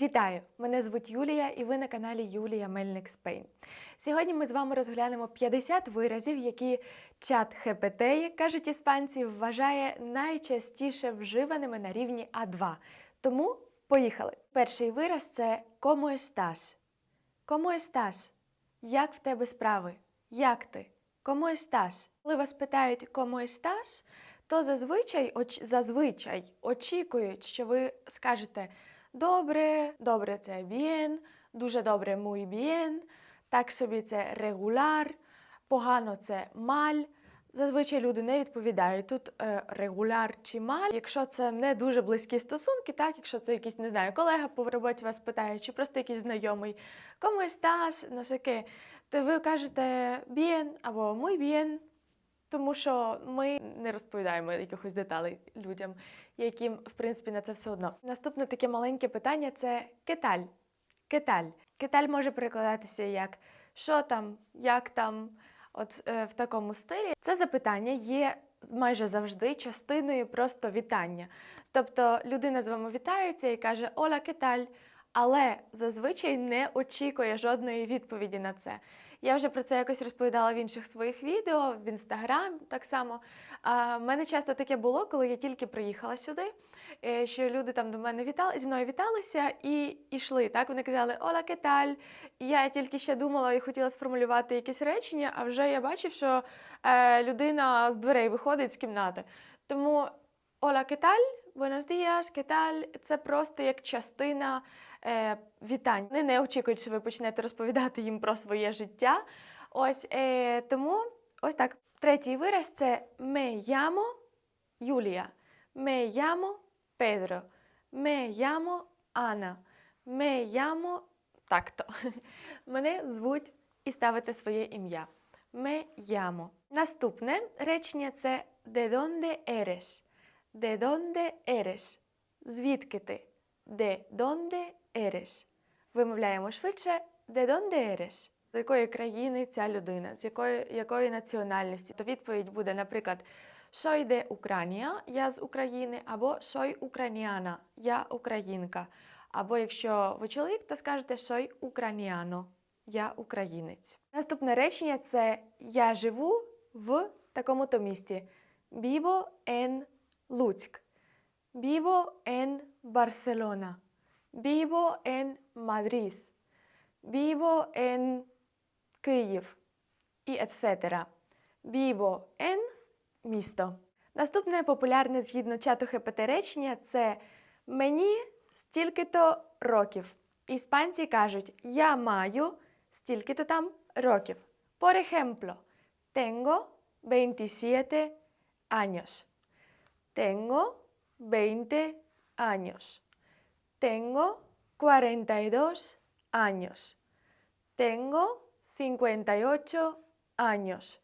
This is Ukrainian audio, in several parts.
Вітаю! Мене звуть Юлія, і ви на каналі Юлія Мельник Спейн. Сьогодні ми з вами розглянемо 50 виразів, які чат ХПТ, як кажуть іспанці, вважає найчастіше вживаними на рівні А2. Тому поїхали. Перший вираз це «Cómo estás?» «Cómo estás?» Як в тебе справи? Як ти? «Cómo estás?» Коли вас питають «Cómo estás?», то зазвичай, оч, зазвичай очікують, що ви скажете добре, добре це bien, дуже добре muy bien, так собі це регуляр, погано це маль. Зазвичай люди не відповідають тут е, регуляр чи маль. Якщо це не дуже близькі стосунки, так, якщо це якийсь, не знаю, колега по роботі вас питає, чи просто якийсь знайомий, «Cómo estás?», ну таке, то ви кажете bien або muy bien, тому що ми не розповідаємо якихось деталей людям, яким, в принципі, на це все одно. Наступне таке маленьке питання це кеталь. Кеталь. Кеталь може перекладатися як що там, як там, от е, в такому стилі. Це запитання є майже завжди частиною просто вітання. Тобто людина з вами вітається і каже Оля, кеталь, але зазвичай не очікує жодної відповіді на це. Я вже про це якось розповідала в інших своїх відео, в інстаграм так само. В мене часто таке було, коли я тільки приїхала сюди, е, що люди там до мене вітали, зі мною віталися і йшли. Так вони казали Ола, кеталь. Я тільки ще думала і хотіла сформулювати якесь речення, а вже я бачив, що е, людина з дверей виходить з кімнати. Тому Ола, кеталь, buenos días, кеталь це просто як частина е, вітань. Вони не очікують, що ви почнете розповідати їм про своє життя. Ось е, тому ось так. Третій вираз це me llamo Юлія, me llamo Pedro, me llamo Анна, me llamo так-то. Мене звуть і ставите своє ім'я. Me llamo. Наступне речення це de donde eres. De donde eres? Звідки ти? De donde eres? Вимовляємо швидше de donde eres? З якої країни ця людина, з якої, якої національності? То відповідь буде, наприклад, Soy de Ucrania, я з України, або Soy ucraniana, я українка. Або якщо ви чоловік, то скажете Soy ucraniano, я українець. Наступне речення це Я живу в такому-то місті. Vivo en Луцьк. Vivo en Barcelona. Vivo en Madrid. Vivo en Київ. І etc. Vivo en місто. Наступне популярне згідно чату ХПТ речення це мені стільки-то років. Іспанці кажуть я маю стільки-то там років. Por ejemplo, tengo 27 años. Tengo 20 años. Tengo 42 años. Tengo 58 años.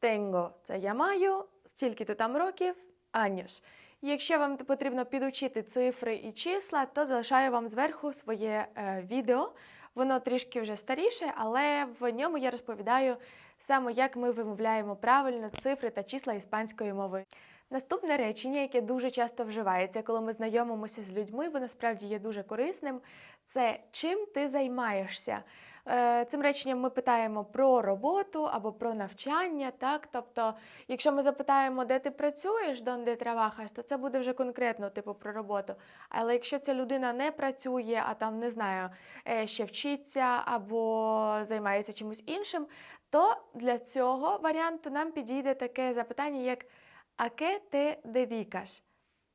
Tengo це я маю, стільки-то там років, años. Якщо вам потрібно підучити цифри і числа, то залишаю вам зверху своє е, відео. Воно трішки вже старіше, але в ньому я розповідаю саме, як ми вимовляємо правильно цифри та числа іспанської мови. Наступне речення, яке дуже часто вживається, коли ми знайомимося з людьми, воно справді є дуже корисним. Це чим ти займаєшся? Е, Цим реченням ми питаємо про роботу або про навчання. Так? Тобто, якщо ми запитаємо, де ти працюєш, donde trabajas, то це буде вже конкретно типу про роботу. Але якщо ця людина не працює, а там не знаю, е, ще вчиться або займається чимось іншим, то для цього варіанту нам підійде таке запитання, як «А qué te dedicas?»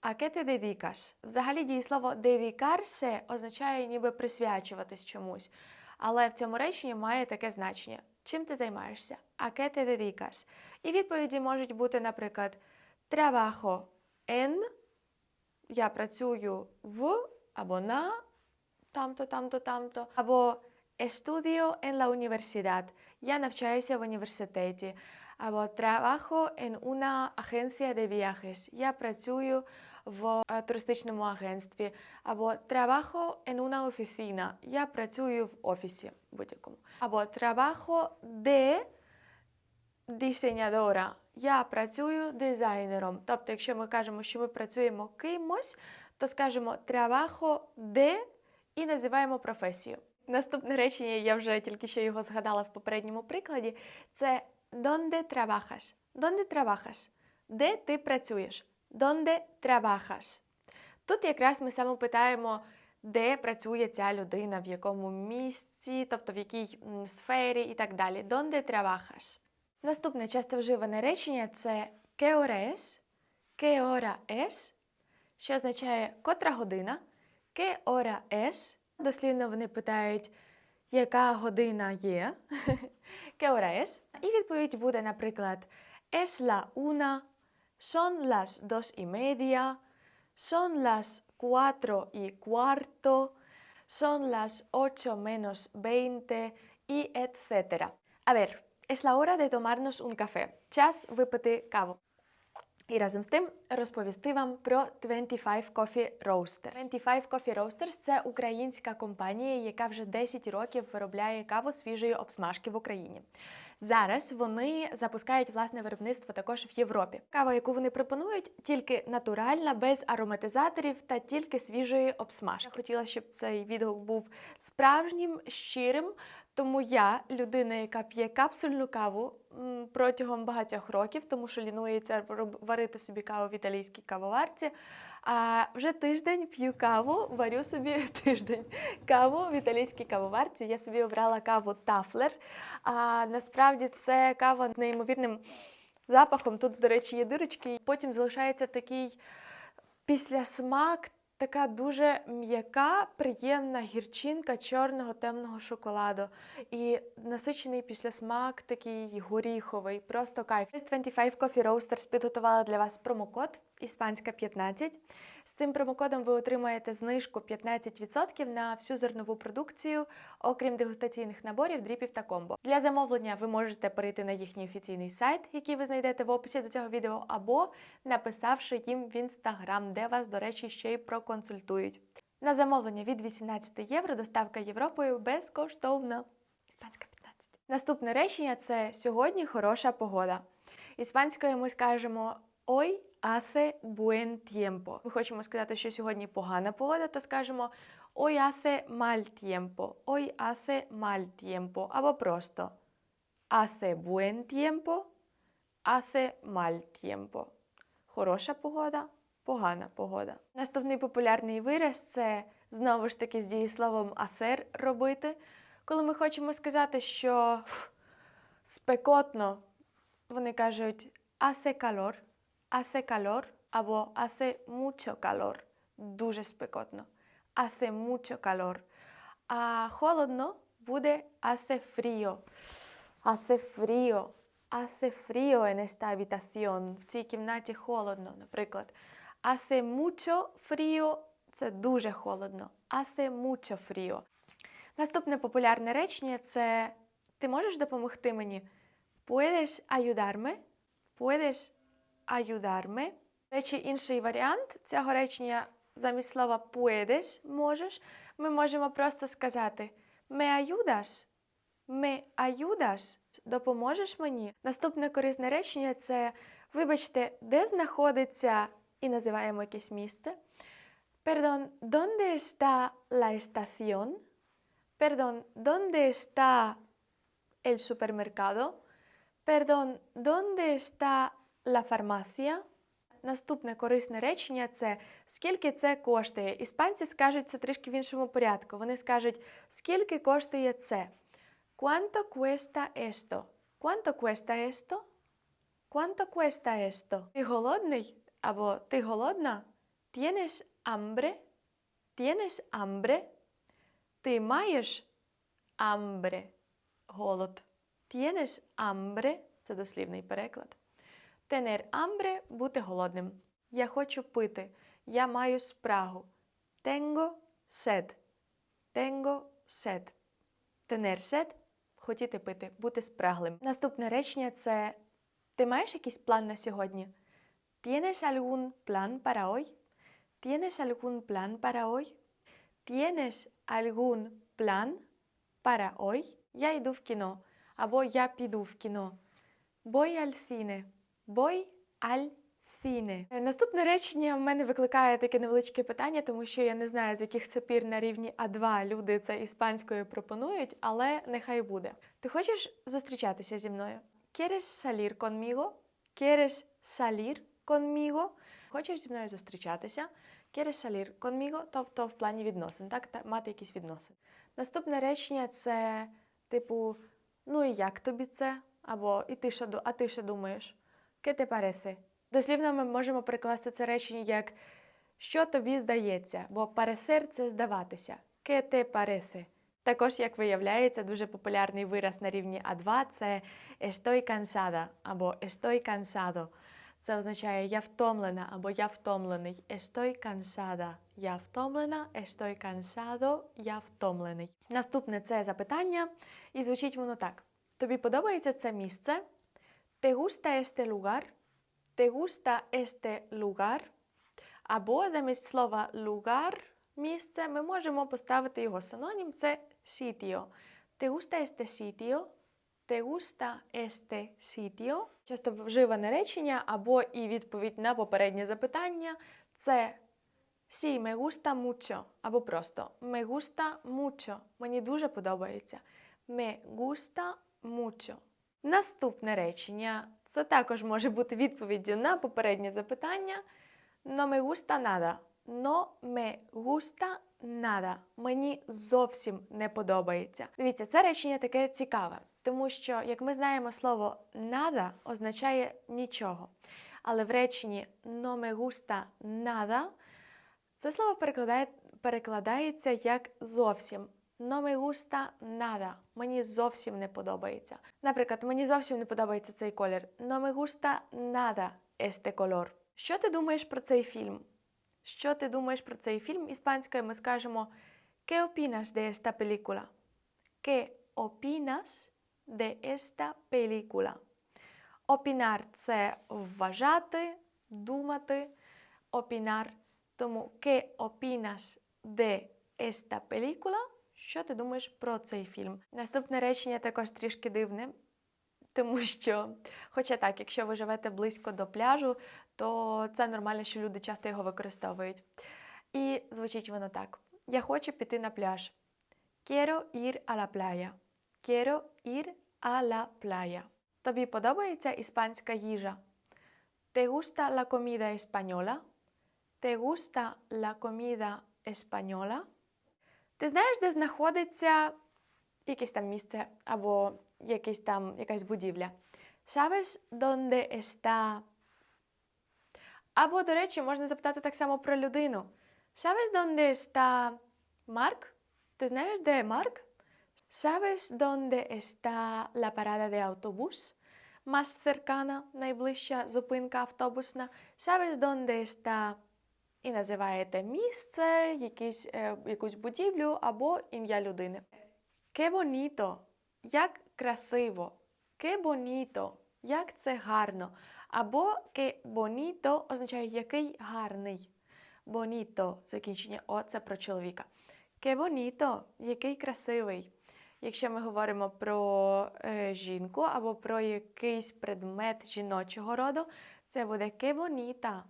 А qué te dedicas? Взагалі дієслово dedicarse означає ніби присвячуватись чомусь. Але в цьому реченні має таке значення. Чим ти займаєшся? А qué te dedicas? І відповіді можуть бути, наприклад, trabajo en, я працюю в або на там-то, там-то, там-то, або estudio en la universidad, я навчаюся в університеті, або trabajo en una agencia de viajes, я працюю в туристичному агентстві, або trabajo en una oficina, я працюю в офісі будь-якому, або trabajo de diseñadora, я працюю дизайнером. Тобто, якщо ми кажемо, що ми працюємо кимось, то скажемо trabajo de і називаємо професію. Наступне речення, я вже тільки що його згадала в попередньому прикладі, це «Donde trabajas?» «Donde trabajas?» Де ти працюєш? «Donde trabajas?» Тут якраз ми саме питаємо, де працює ця людина, в якому місці, тобто в якій сфері і так далі. «Donde trabajas?» Наступне часто вживане речення це «Qué hora es?» «Qué hora es?» що означає котра година. «Qué hora es?» Дослівно вони питають, яка година є. «Qué hora es?» І відповідь буде, наприклад, «Es la una», «Son las dos y media», «Son las cuatro y cuarto», «Son las ocho menos veinte» і etc. A ver, es la hora de tomarnos un café. Час випити каву. І разом з тим розповісти вам про 25 Coffee Roasters. 25 Coffee Roasters – це українська компанія, яка вже 10 років виробляє каву свіжої обсмажки в Україні. Зараз вони запускають власне виробництво також в Європі. Кава, яку вони пропонують, тільки натуральна, без ароматизаторів та тільки свіжої обсмажки. Я хотіла, щоб цей відгук був справжнім, щирим. Тому я, людина, яка п'є капсульну каву протягом багатьох років, тому що лінується варити собі каву в італійській кавоварці. А вже тиждень п'ю каву, варю собі тиждень каву в італійській кавоварці. Я собі обрала каву Тафлер. А насправді це кава з неймовірним запахом. Тут, до речі, є дирочки. і Потім залишається такий післясмак, така дуже м'яка, приємна гірчинка чорного темного шоколаду. І насичений післясмак такий горіховий, просто кайф. 25 Coffee Roasters підготувала для вас промокод іспанська 15. З цим промокодом ви отримаєте знижку 15% на всю зернову продукцію, окрім дегустаційних наборів, дріпів та комбо. Для замовлення ви можете перейти на їхній офіційний сайт, який ви знайдете в описі до цього відео, або написавши їм в інстаграм, де вас, до речі, ще й проконсультують. На замовлення від 18 євро доставка Європою безкоштовна. Іспанська 15. Наступне речення це сьогодні хороша погода. Іспанською ми скажемо Ой hace buen tiempo. Ми хочемо сказати, що сьогодні погана погода, то скажемо Ой hace mal tiempo. Ой hace mal tiempo. Або просто hace buen tiempo, hace mal tiempo. Хороша погода, погана погода. Наступний популярний вираз це знову ж таки з дієсловом hacer робити. Коли ми хочемо сказати, що фу, спекотно, вони кажуть hace calor, hace calor або hace mucho calor. Дуже спекотно. Hace mucho calor. А холодно буде hace frío. Hace frío. Hace frío en esta habitación. В цій кімнаті холодно, наприклад. Hace mucho frío – це дуже холодно. Hace mucho frío. Наступне популярне речення це Ти можеш допомогти мені? Puedes ayudarme? Puedes ayudarme? Речі, інший варіант цього речення замість слова puedes можеш, ми можемо просто сказати Me ayudas? Me ayudas? Допоможеш мені? Наступне корисне речення це вибачте, де знаходиться і називаємо якесь місце. Perdón, ¿dónde está la estación? Perdón, ¿dónde está el supermercado? Perdón, ¿dónde está la farmacia? Наступне корисне речення це скільки це коштує. Іспанці скажуть це трішки в іншому порядку. Вони скажуть, скільки коштує це. Quanto cuesta esto? Quanto cuesta esto? Quanto cuesta esto? Ти голодний або ти голодна? Tienes hambre? Tienes hambre? Ти маєш hambre? Голод. Tienes hambre? Це дослівний переклад. Tener hambre – бути голодним. Я хочу пити. Я маю спрагу. Tengo sed. Tengo sed. Tener sed – хотіти пити, бути спраглим. Наступне речення це Ти маєш якийсь план на сьогодні? ¿Tienes algún plan para hoy? ¿Tienes algún plan para hoy? ¿Tienes algún plan para hoy? Я йду в кіно. Або я піду в кіно. Voy al cine. Voy al cine. Е, Наступне речення в мене викликає таке невеличке питання, тому що я не знаю, з яких це пір на рівні А2 люди це іспанською пропонують, але нехай буде. Ти хочеш зустрічатися зі мною? ¿Quieres salir conmigo? ¿Quieres salir conmigo? Хочеш зі мною зустрічатися? ¿Quieres salir conmigo? Тобто в плані відносин, так? Та- мати якісь відносини. Наступне речення це типу, ну і як тобі це? Або і ти що, а ти що думаєш? ¿Qué te parece? Дослівно ми можемо перекласти це речення як що тобі здається, бо parecer – це здаватися. ¿Qué te parece? Також, як виявляється, дуже популярний вираз на рівні А2 це estoy cansada або estoy cansado. Це означає я втомлена або я втомлений. Estoy cansada. Я втомлена, estoy cansado, я втомлений. Наступне це запитання, і звучить воно так: Тобі подобається це місце? ¿Te gusta este lugar? ¿Te gusta este lugar? Або замість слова lugar місце ми можемо поставити його синонім це sitio. ¿Te gusta este sitio? ¿Te gusta este sitio? Часто вживане речення або і відповідь на попереднє запитання це Sí, me gusta mucho. Або просто me gusta mucho. Мені дуже подобається. Me gusta mucho. Наступне речення це також може бути відповіддю на попереднє запитання. No me gusta nada. No me gusta nada. Мені зовсім не подобається. Дивіться, це речення таке цікаве, тому що, як ми знаємо, слово nada означає нічого. Але в реченні no me gusta nada це слово перекладає, перекладається як зовсім. No me gusta nada. Мені зовсім не подобається. Наприклад, мені зовсім не подобається цей колір. No me gusta nada este color. Що ти думаєш про цей фільм? Що ти думаєш про цей фільм? Іспанською ми скажемо ¿Qué opinas de esta película? ¿Qué opinas de esta película? Опінар це вважати, думати. Опінар. Тому ¿Qué opinas de esta película? Що ти думаєш про цей фільм? Наступне речення також трішки дивне, тому що, хоча так, якщо ви живете близько до пляжу, то це нормально, що люди часто його використовують. І звучить воно так: Я хочу піти на пляж. Quiero ir a la playa. Quiero ir a la playa. Тобі подобається іспанська їжа? ¿Te gusta la comida española? ¿Te gusta la comida española? Ти знаєш, де знаходиться якесь там місце або якесь там, якась будівля? ¿Sabes dónde está? Або, до речі, можна запитати так само про людину. ¿Sabes dónde está Марк? Ти знаєш, де Марк? ¿Sabes dónde está la parada de autobús? Más найближча зупинка автобусна. ¿Sabes dónde está? І називаєте місце, якісь, е, якусь будівлю або ім'я людини. Ке боніто, як красиво. Ке боніто, як це гарно. Або ке боніто означає який гарний. Боніто, закінчення О, це про чоловіка. Ке боніто, який красивий. Якщо ми говоримо про е, жінку або про якийсь предмет жіночого роду, це буде ке боніта,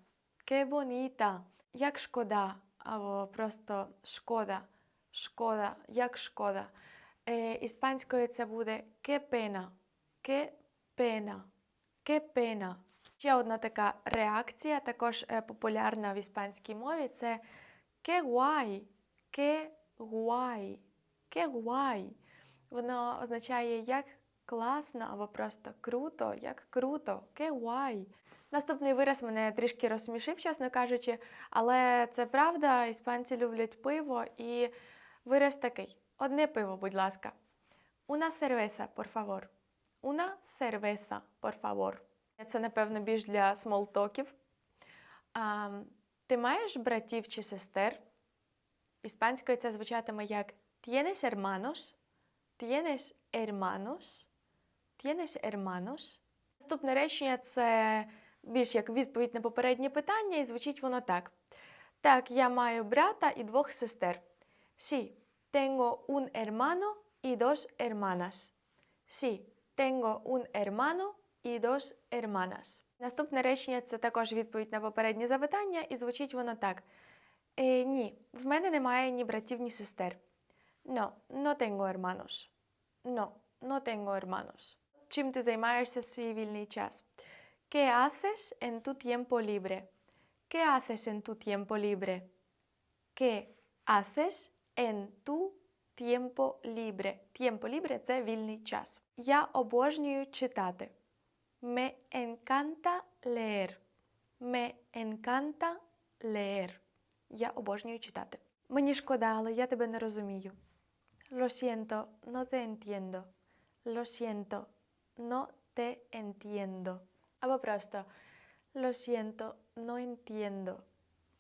ке боніта, як шкода, або просто шкода, шкода, як шкода. Е, іспанською це буде ке пена, ке пена, ке пена. Ще одна така реакція, також е, популярна в іспанській мові, це ке гуай, ке гуай, ке гуай. Воно означає як класно або просто круто, як круто, ке гуай. Наступний вираз мене трішки розсмішив, чесно кажучи, але це правда, іспанці люблять пиво і вираз такий: одне пиво, будь ласка. Una cerveza, por favor. Una cerveza, por favor. Це, напевно, більш для смолтоків. Ти маєш братів чи сестер? Іспанською це звучатиме як Tienes hermanos? Tienes hermanos? Tienes hermanos? Наступне речення це більш як відповідь на попереднє питання, і звучить воно так. Так, я маю брата і двох сестер. Sí, tengo un hermano y dos hermanas. Sí, tengo un hermano y dos hermanas. Наступне речення це також відповідь на попереднє запитання, і звучить воно так: е, Ні, в мене немає ні братів, ні сестер. No, no tengo hermanos. No, no tengo hermanos. Чим ти займаєшся в свій вільний час? ¿Qué haces en tu tiempo libre? ¿Qué haces en tu tiempo libre? ¿Qué haces en tu tiempo libre? Tiempo libre – це вільний час. Я обожнюю читати. Me encanta leer. Me encanta leer. Я обожнюю читати. Мені шкода, але я тебе не розумію. Lo siento, no te entiendo. Lo siento, no te entiendo. Або просто Lo siento, no entiendo.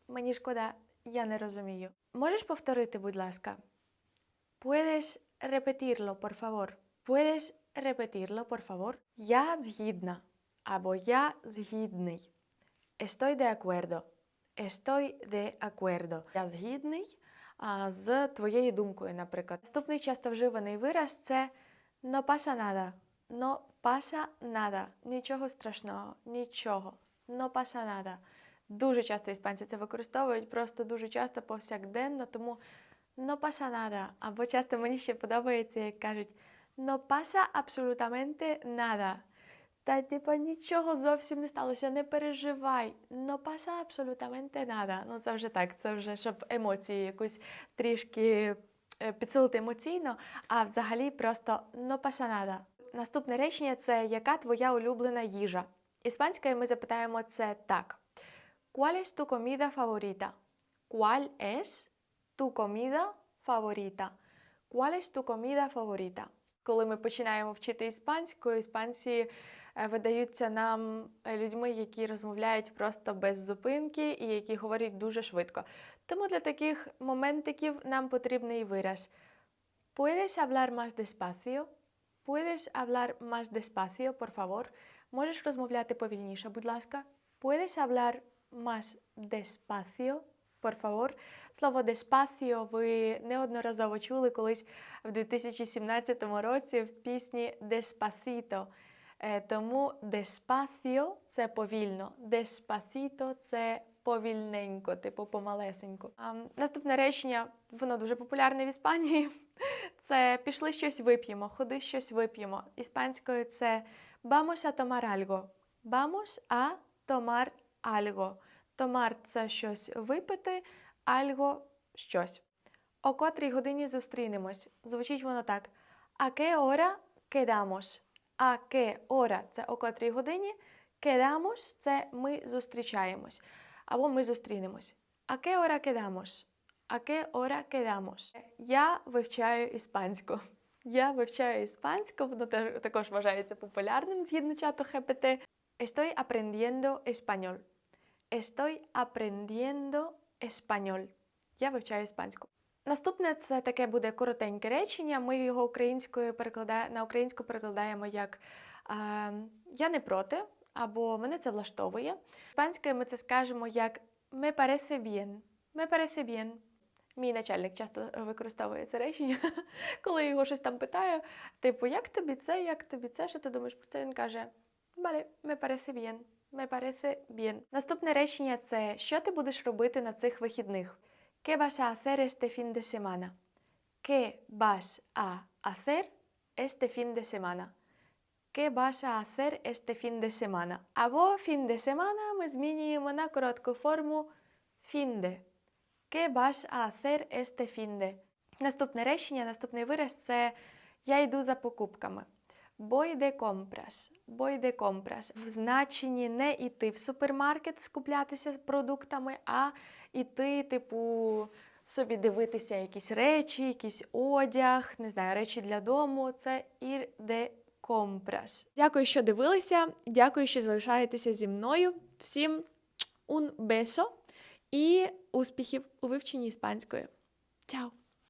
Мені шкода, я не розумію. Можеш повторити, будь ласка? Puedes repetirlo, por favor. Puedes repetirlo, por favor. Я згідна або я згідний. Estoy de acuerdo. Estoy de acuerdo. Я згідний а, з твоєю думкою, наприклад. Наступний часто вживаний вираз це no pasa nada. No pasa nada. Нічого страшного, нічого. No pasa nada. Дуже часто іспанці це використовують, просто дуже часто повсякденно, тому no pasa nada. Або часто мені ще подобається, як кажуть no pasa absolutamente nada. Та типа нічого зовсім не сталося, не переживай. No pasa absolutamente nada. Ну це вже так, це вже щоб емоції якусь трішки е, підсилити емоційно, а взагалі просто no pasa nada. Наступне речення це яка твоя улюблена їжа? Іспанською ми запитаємо це так. ¿Cuál es tu comida favorita? ¿Cuál es tu comida favorita? ¿Cuál es tu comida favorita? Коли ми починаємо вчити іспанську, іспанці е, видаються нам е, людьми, які розмовляють просто без зупинки і які говорять дуже швидко. Тому для таких моментиків нам потрібний вираз. ¿Puedes hablar más despacio? ¿Puedes hablar más despacio, por favor? Можеш розмовляти повільніше, будь ласка? ¿Puedes hablar más despacio, por favor? Слово despacio ви неодноразово чули колись в 2017 році в пісні Despacito. Е, Тому despacio – це повільно, despacito – це повільненько, типу помалесенько. А, наступне речення, воно дуже популярне в Іспанії. Це пішли щось вип'ємо, ходи щось вип'ємо. Іспанською це vamos a tomar algo. Vamos a tomar algo. Tomar – це щось випити, algo – щось. О котрій годині зустрінемось. Звучить воно так. А qué hora quedamos? А qué hora – це о котрій годині. Quedamos – це ми зустрічаємось. Або ми зустрінемось. А qué hora quedamos? А qué hora quedamos? Я вивчаю іспанську. Я вивчаю іспанську, воно також вважається популярним згідно чату ХПТ. Estoy aprendiendo español. Estoy aprendiendo español. Я вивчаю іспанську. Наступне це таке буде коротеньке речення. Ми його українською перекладаємо на українську перекладаємо як Я не проти або мене це влаштовує. Іспанською ми це скажемо як Me parece bien. Me parece bien. Мій начальник часто використовує це речення, коли я його щось там питаю, типу, як тобі це, як тобі це, що ти думаєш про це? Він каже: parece bien. Me parece bien. Наступне речення це що ти будеш робити на цих вихідних? ¿Qué vas a hacer este fin de semana? ¿Qué vas a hacer este fin de semana? ¿Qué vas a hacer este fin? Або fin de semana ми змінюємо на коротку форму de. ¿Qué vas a hacer este fin de? Наступне речення, наступний вираз це я йду за покупками. Voy de compras. Voy de compras. В значенні не йти в супермаркет скуплятися продуктами, а йти, типу, собі дивитися якісь речі, якийсь одяг, не знаю, речі для дому. Це ir de compras. Дякую, що дивилися. Дякую, що залишаєтеся зі мною. Всім un beso і успіхів у вивченні іспанської. Чао!